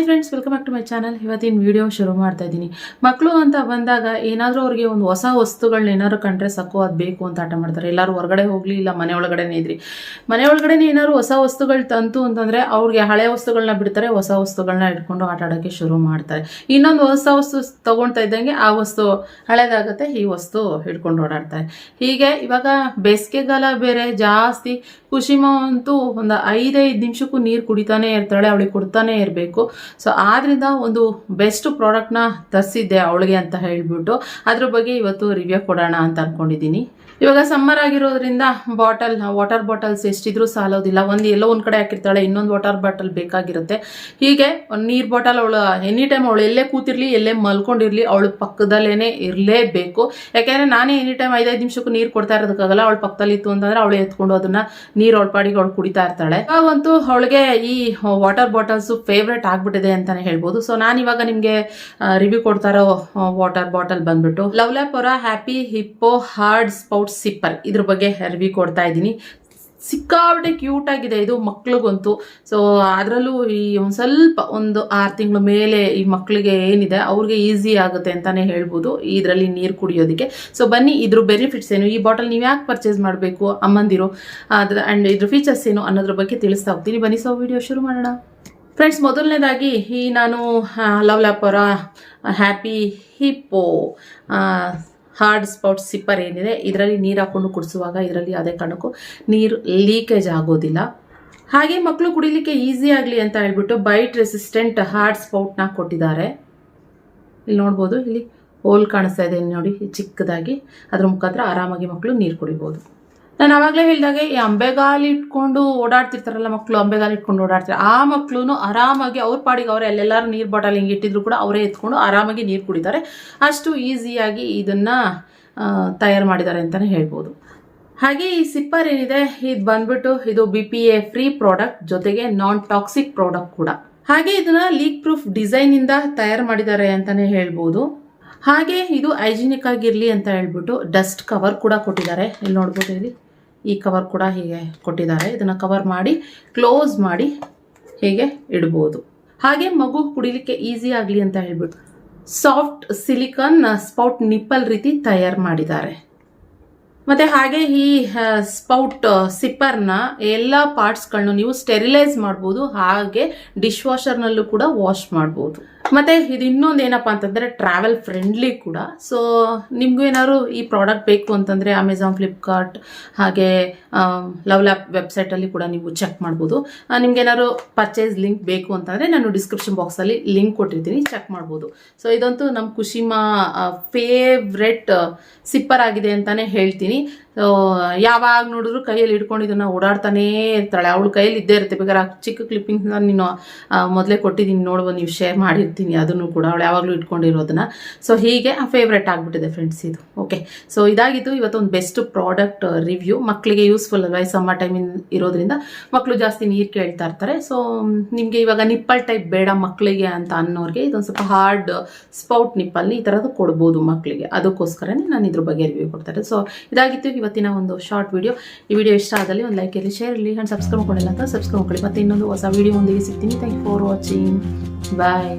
Hi friends welcome back to my channel ಇವತ್ತಿನ video ಶುರು ಮಾಡ್ತಾ ಇದ್ದೀನಿ. ಮಕ್ಕಳು ಅಂತ ಬಂದಾಗ ಏನಾದರೂ ಅವ್ರಿಗೆ ಒಂದು ಹೊಸ ವಸ್ತುಗಳನ್ನ ಏನಾದ್ರು ಕಂಡ್ರೆ ಸಾಕು, ಅದು ಬೇಕು ಅಂತ ಆಟ ಮಾಡ್ತಾರೆ. ಎಲ್ಲರೂ ಹೊರಗಡೆ ಹೋಗಲಿ, ಇಲ್ಲ ಮನೆ ಒಳಗಡೆನೇ ಇದ್ರಿ. ಮನೆ ಒಳಗಡೆನೇ ಏನಾದ್ರು ಹೊಸ ವಸ್ತುಗಳು ತಂತು ಅಂತಂದರೆ ಅವ್ರಿಗೆ ಹಳೆ ವಸ್ತುಗಳನ್ನ ಬಿಡ್ತಾರೆ, ಹೊಸ ವಸ್ತುಗಳನ್ನ ಇಟ್ಕೊಂಡು ಆಟ ಆಡೋಕ್ಕೆ ಶುರು ಮಾಡ್ತಾರೆ. ಇನ್ನೊಂದು ಹೊಸ ವಸ್ತು ತೊಗೊಳ್ತಾ ಇದ್ದಂಗೆ ಆ ವಸ್ತು ಹಳೇದಾಗುತ್ತೆ, ಈ ವಸ್ತು ಹಿಡ್ಕೊಂಡು ಓಡಾಡ್ತಾರೆ. ಹೀಗೆ ಇವಾಗ ಬೇಸಿಗೆಗಾಲ ಬೇರೆ, ಜಾಸ್ತಿ ಕುಶಿಮ ಅಂತೂ ಒಂದು ಐದೈದು ನಿಮಿಷಕ್ಕೂ ನೀರು ಕುಡಿತಾನೆ ಇರ್ತಾಳೆ, ಅವಳಿಗೆ ಕೊಡ್ತಾನೆ ಇರಬೇಕು. ಸೊ ಆದ್ರಿಂದ ಒಂದು ಬೆಸ್ಟ್ ಪ್ರಾಡಕ್ಟ್ನ ತರಿಸಿದ್ದೆ ಅವಳಿಗೆ ಅಂತ ಹೇಳ್ಬಿಟ್ಟು. ಅದ್ರ ಬಗ್ಗೆ ಇವತ್ತು ರಿವ್ಯೂ ಕೊಡೋಣ ಅಂತ ಅನ್ಕೊಂಡಿದ್ದೀನಿ. ಇವಾಗ ಸಮ್ಮರ್ ಆಗಿರೋದ್ರಿಂದ ಬಾಟಲ್ ವಾಟರ್ ಬಾಟಲ್ಸ್ ಎಷ್ಟಿದ್ರೂ ಸಾಲೋದಿಲ್ಲ. ಒಂದು ಎಲ್ಲೋ ಒಂದು ಕಡೆ ಹಾಕಿರ್ತಾಳೆ, ಇನ್ನೊಂದು ವಾಟರ್ ಬಾಟಲ್ ಬೇಕಾಗಿರುತ್ತೆ. ಹೀಗೆ ಒಂದು ನೀರು ಬಾಟಲ್ ಅವಳು ಎನಿ ಟೈಮ್ ಅವಳು ಎಲ್ಲೇ ಕೂತಿರ್ಲಿ, ಎಲ್ಲೇ ಮಲ್ಕೊಂಡಿರ್ಲಿ, ಅವಳು ಪಕ್ಕದಲ್ಲೇನೆ ಇರಲೇಬೇಕು. ಯಾಕೆಂದ್ರೆ ನಾನೇ ಎನಿ ಟೈಮ್ ಐದೈದು ನಿಮಿಷಕ್ಕೂ ನೀರು ಕೊಡ್ತಾ ಇರೋದಕ್ಕಾಗಲ್ಲ. ಅವಳ ಪಕ್ಕದಲ್ಲಿ ಇತ್ತು ಅಂತಂದ್ರೆ ಅವಳು ಎತ್ಕೊಂಡು ಅದನ್ನ ನೀರು ಅವಳ ಪಾಡಿಗೆ ಅವಳು ಕುಡಿತಾ ಇರ್ತಾಳೆ. ಅವಂತೂ ಅವಳಿಗೆ ಈ ವಾಟರ್ ಬಾಟಲ್ಸ್ ಫೇವ್ರೆಟ್ ಆಗ್ಬಿಟ್ಟಿದೆ ಅಂತಾನೆ ಹೇಳ್ಬೋದು. ಸೊ ನಾನು ಇವಾಗ ನಿಮಗೆ ರಿವ್ಯೂ ಕೊಡ್ತಾ ಇರೋ ವಾಟರ್ ಬಾಟಲ್ ಬಂದ್ಬಿಟ್ಟು. ಲವ್ಲಾಪುರ happy hippo hard spout sipper ಇದ್ರ ಬಗ್ಗೆ ರಿವ್ಯೂ ಕೊಡ್ತಾ ಇದ್ದೀನಿ. ಸಿಕ್ಕಾಬಿಟ್ಟೆ ಕ್ಯೂಟ್ ಆಗಿದೆ ಇದು ಮಕ್ಳಿಗಂತೂ. ಸೊ ಅದರಲ್ಲೂ ಈ ಒಂದು ಸ್ವಲ್ಪ ಒಂದು ಆರು ತಿಂಗಳ ಮೇಲೆ ಈ ಮಕ್ಕಳಿಗೆ ಏನಿದೆ, ಅವ್ರಿಗೆ ಈಸಿ ಆಗುತ್ತೆ ಅಂತಾನೆ ಹೇಳ್ಬೋದು ಇದರಲ್ಲಿ ನೀರು ಕುಡಿಯೋದಕ್ಕೆ. ಸೊ ಬನ್ನಿ, ಇದ್ರ ಬೆನಿಫಿಟ್ಸ್ ಏನು? ಈ ಬಾಟಲ್ ನೀವು ಯಾಕೆ ಪರ್ಚೇಸ್ ಮಾಡಬೇಕು ಅಮ್ಮಂದಿರು? ಅದ್ರ ಆ್ಯಂಡ್ ಇದ್ರ ಫೀಚರ್ಸ್ ಏನು ಅನ್ನೋದ್ರ ಬಗ್ಗೆ ತಿಳಿಸ್ತಾ ಹೋಗ್ತೀನಿ. ಬನ್ನಿ ಸೊ ವಿಡಿಯೋ ಶುರು ಮಾಡೋಣ. ಫ್ರೆಂಡ್ಸ್ ಮೊದಲನೇದಾಗಿ ಈ ನಾನು LuvLap happy hippo hard spout sipper ಏನಿದೆ, ಇದರಲ್ಲಿ ನೀರು ಹಾಕ್ಕೊಂಡು ಕುಡಿಸುವಾಗ ಇದರಲ್ಲಿ ಅದೇ ಕಾರಣಕ್ಕೂ ನೀರು ಲೀಕೇಜ್ ಆಗೋದಿಲ್ಲ. ಹಾಗೆ ಮಕ್ಕಳು ಕುಡಿಲಿಕ್ಕೆ ಈಸಿ ಆಗಲಿ ಅಂತ ಹೇಳ್ಬಿಟ್ಟು ಬೈಟ್ ರೆಸಿಸ್ಟೆಂಟ್ ಹಾರ್ಡ್ ಸ್ಪೌಟ್ನ ಕೊಟ್ಟಿದ್ದಾರೆ. ಇಲ್ಲಿ ನೋಡ್ಬೋದು, ಇಲ್ಲಿ ಹೋಲ್ ಕಾಣಿಸ್ತಾ ಇದೆ ನೋಡಿ, ಚಿಕ್ಕದಾಗಿ. ಅದ್ರ ಮುಖಾಂತರ ಆರಾಮಾಗಿ ಮಕ್ಕಳು ನೀರು ಕುಡಿಬೋದು. ನಾನು ಆವಾಗಲೇ ಹೇಳಿದಾಗೆ, ಈ ಅಂಬೆಗಾಲು ಇಟ್ಕೊಂಡು ಓಡಾಡ್ತಿರ್ತಾರಲ್ಲ ಮಕ್ಕಳು ಅಂಬೆಗಾಲು ಇಟ್ಕೊಂಡು ಓಡಾಡ್ತಾರೆ ಆ ಮಕ್ಕಳು ಆರಾಮಾಗಿ ಅವ್ರ ಪಾಡಿಗೆ ಅವರೇ ಅಲ್ಲೆಲ್ಲರೂ ನೀರು ಬಾಟಲ್ ಹಿಂಗೆ ಇಟ್ಟಿದ್ರು ಕೂಡ ಅವರೇ ಎತ್ಕೊಂಡು ಆರಾಮಾಗಿ ನೀರು ಕುಡಿತಾರೆ. ಅಷ್ಟು ಈಸಿಯಾಗಿ ಇದನ್ನು ತಯಾರು ಮಾಡಿದ್ದಾರೆ ಅಂತಲೇ ಹೇಳ್ಬೋದು. ಹಾಗೆ ಈ ಸಿಪ್ಪರ್ ಏನಿದೆ, ಇದು ಬಂದ್ಬಿಟ್ಟು ಇದು B P A free product, ಜೊತೆಗೆ ನಾನ್ ಟಾಕ್ಸಿಕ್ ಪ್ರಾಡಕ್ಟ್ ಕೂಡ. ಹಾಗೆ ಇದನ್ನ ಲೀಕ್ ಪ್ರೂಫ್ ಡಿಸೈನ್ ಇಂದ ತಯಾರು ಮಾಡಿದ್ದಾರೆ ಅಂತಾನೆ ಹೇಳ್ಬೋದು. ಹಾಗೆ ಇದು ಹೈಜಿನಿಕ್ ಆಗಿರಲಿ ಅಂತ ಹೇಳ್ಬಿಟ್ಟು ಡಸ್ಟ್ ಕವರ್ ಕೂಡ ಕೊಟ್ಟಿದ್ದಾರೆ. ಇಲ್ಲಿ ನೋಡ್ಬೋದು ಇಲ್ಲಿ? ಈ ಕವರ್ ಕೂಡ ಹೀಗೆ ಕೊಟ್ಟಿದ್ದಾರೆ. ಇದನ್ನು ಕವರ್ ಮಾಡಿ ಕ್ಲೋಸ್ ಮಾಡಿ ಹೀಗೆ ಇಡ್ಬೋದು. ಹಾಗೆ ಮಗು ಕುಡಿಲಿಕ್ಕೆ ಈಸಿ ಆಗಲಿ ಅಂತ ಹೇಳ್ಬಿಟ್ಟು ಸಾಫ್ಟ್ ಸಿಲಿಕಾನ್ ಸ್ಪೌಟ್ ನಿಪ್ಪಲ್ ರೀತಿ ತಯಾರು ಮಾಡಿದ್ದಾರೆ. ಮತ್ತೆ ಹಾಗೆ ಈ ಸ್ಪೌಟ್ ಸಿಪ್ಪರ್ನ ಎಲ್ಲ ಪಾರ್ಟ್ಸ್ಗಳನ್ನು ನೀವು ಸ್ಟೆರಿಲೈಸ್ ಮಾಡ್ಬೋದು. ಹಾಗೆ ಡಿಶ್ ವಾಷರ್ನಲ್ಲೂ ಕೂಡ ವಾಶ್ ಮಾಡ್ಬೋದು. ಮತ್ತೆ ಇದು ಇನ್ನೊಂದು ಏನಪ್ಪ ಅಂತಂದ್ರೆ ಟ್ರಾವೆಲ್ ಫ್ರೆಂಡ್ಲಿ ಕೂಡ. ಸೊ ನಿಮ್ಗೂ ಏನಾದ್ರು ಈ ಪ್ರಾಡಕ್ಟ್ ಬೇಕು ಅಂತಂದ್ರೆ ಅಮೆಝಾನ್ ಫ್ಲಿಪ್ಕಾರ್ಟ್ ಹಾಗೆ ಲವ್ ಲ್ಯಾಪ್ ವೆಬ್ಸೈಟಲ್ಲಿ ಕೂಡ ನೀವು ಚೆಕ್ ಮಾಡ್ಬೋದು. ನಿಮ್ಗೆ ಏನಾದ್ರು ಪರ್ಚೇಸ್ ಲಿಂಕ್ ಬೇಕು ಅಂತಂದ್ರೆ ನಾನು ಡಿಸ್ಕ್ರಿಪ್ಷನ್ ಬಾಕ್ಸಲ್ಲಿ ಲಿಂಕ್ ಕೊಟ್ಟಿರ್ತೀನಿ ಚೆಕ್ ಮಾಡ್ಬೋದು. ಸೊ ಇದಂತೂ ನಮ್ಮ ಕುಶಿಮಾ ಫೇವ್ರೆಟ್ ಸಿಪ್ಪರ್ ಆಗಿದೆ ಅಂತಾನೆ ಹೇಳ್ತೀನಿ. ಯಾವಾಗ ನೋಡಿದ್ರು ಕೈಯಲ್ಲಿ ಹಿಡ್ಕೊಂಡು ಇದನ್ನ ಓಡಾಡ್ತಾನೇ ಇರ್ತಾಳೆ. ಅವಳು ಕೈಯಲ್ಲಿ ಇದ್ದೇ ಇರುತ್ತೆ. ಬೇಕಾದ್ರೆ ಚಿಕ್ಕ ಕ್ಲಿಪ್ಪಿಂಗ್ಸ್ ನೀನು ಮೊದಲೇ ಕೊಟ್ಟಿದ್ದೀನಿ ನೋಡ್ಬೋದು ನೀವು ಶೇರ್ ಮಾಡಿರ್ತೀನಿ. ಅದನ್ನು ಕೂಡ ಅವಳು ಯಾವಾಗಲೂ ಇಟ್ಕೊಂಡಿರೋದನ್ನ. ಸೊ ಹೀಗೆ ಫೇವ್ರೆಟ್ ಆಗಿಬಿಟ್ಟಿದೆ ಫ್ರೆಂಡ್ಸ್ ಇದು. ಓಕೆ ಸೊ ಇದಾಗಿತ್ತು ಇವತ್ತೊಂದು ಬೆಸ್ಟ್ ಪ್ರಾಡಕ್ಟ್ ರಿವ್ಯೂ ಮಕ್ಕಳಿಗೆ ಯೂಸ್ಫುಲ್ ಅಲ್ವಾ? ಈ ಸಮ್ಮರ್ ಟೈಮಿನ್ ಇರೋದ್ರಿಂದ ಮಕ್ಕಳು ಜಾಸ್ತಿ ನೀರು ಕೇಳ್ತಾ ಇರ್ತಾರೆ. ಸೊ ನಿಮಗೆ ಇವಾಗ ನಿಪ್ಪಲ್ ಟೈಪ್ ಬೇಡ ಮಕ್ಕಳಿಗೆ ಅಂತ ಅನ್ನೋರಿಗೆ ಇದೊಂದು ಸ್ವಲ್ಪ ಹಾರ್ಡ್ ಸ್ಪೌಟ್ ನಿಪ್ಪಲ್ಲಿ ಈ ಥರದ್ದು ಕೊಡ್ಬೋದು ಮಕ್ಕಳಿಗೆ ಅದಕ್ಕೋಸ್ಕರನೇ ನಾನು ಇದ್ರ ಬಗ್ಗೆ ರಿವ್ಯೂ ಕೊಡ್ತಾರೆ ಸೊ ಇದಾಗಿತ್ತು ಇವತ್ತಿನ ಒಂದು ಶಾರ್ಟ್ ವಿಡಿಯೋ ಈ ವಿಡಿಯೋ ಇಷ್ಟ ಆದಲ್ಲಿ ಒಂದು ಲೈಕ್ ಇರಲಿ ಶೇರ್ ಇರಲಿ ಆ್ಯಂಡ್ ಸಬ್ಸ್ಕ್ರೈಬ್ ಮಾಡ್ಕೊಳ್ಳಿ ಅಂತ ಸಬ್ಸ್ಕ್ರೈಬ್ ಮಾಡ್ಕೊಳ್ಳಿ. ಮತ್ತೆ ಇನ್ನೊಂದು ಹೊಸ ವಿಡಿಯೋ ಒಂದಿಗೆ ಸಿಗ್ತೀನಿ. Thank you for watching bye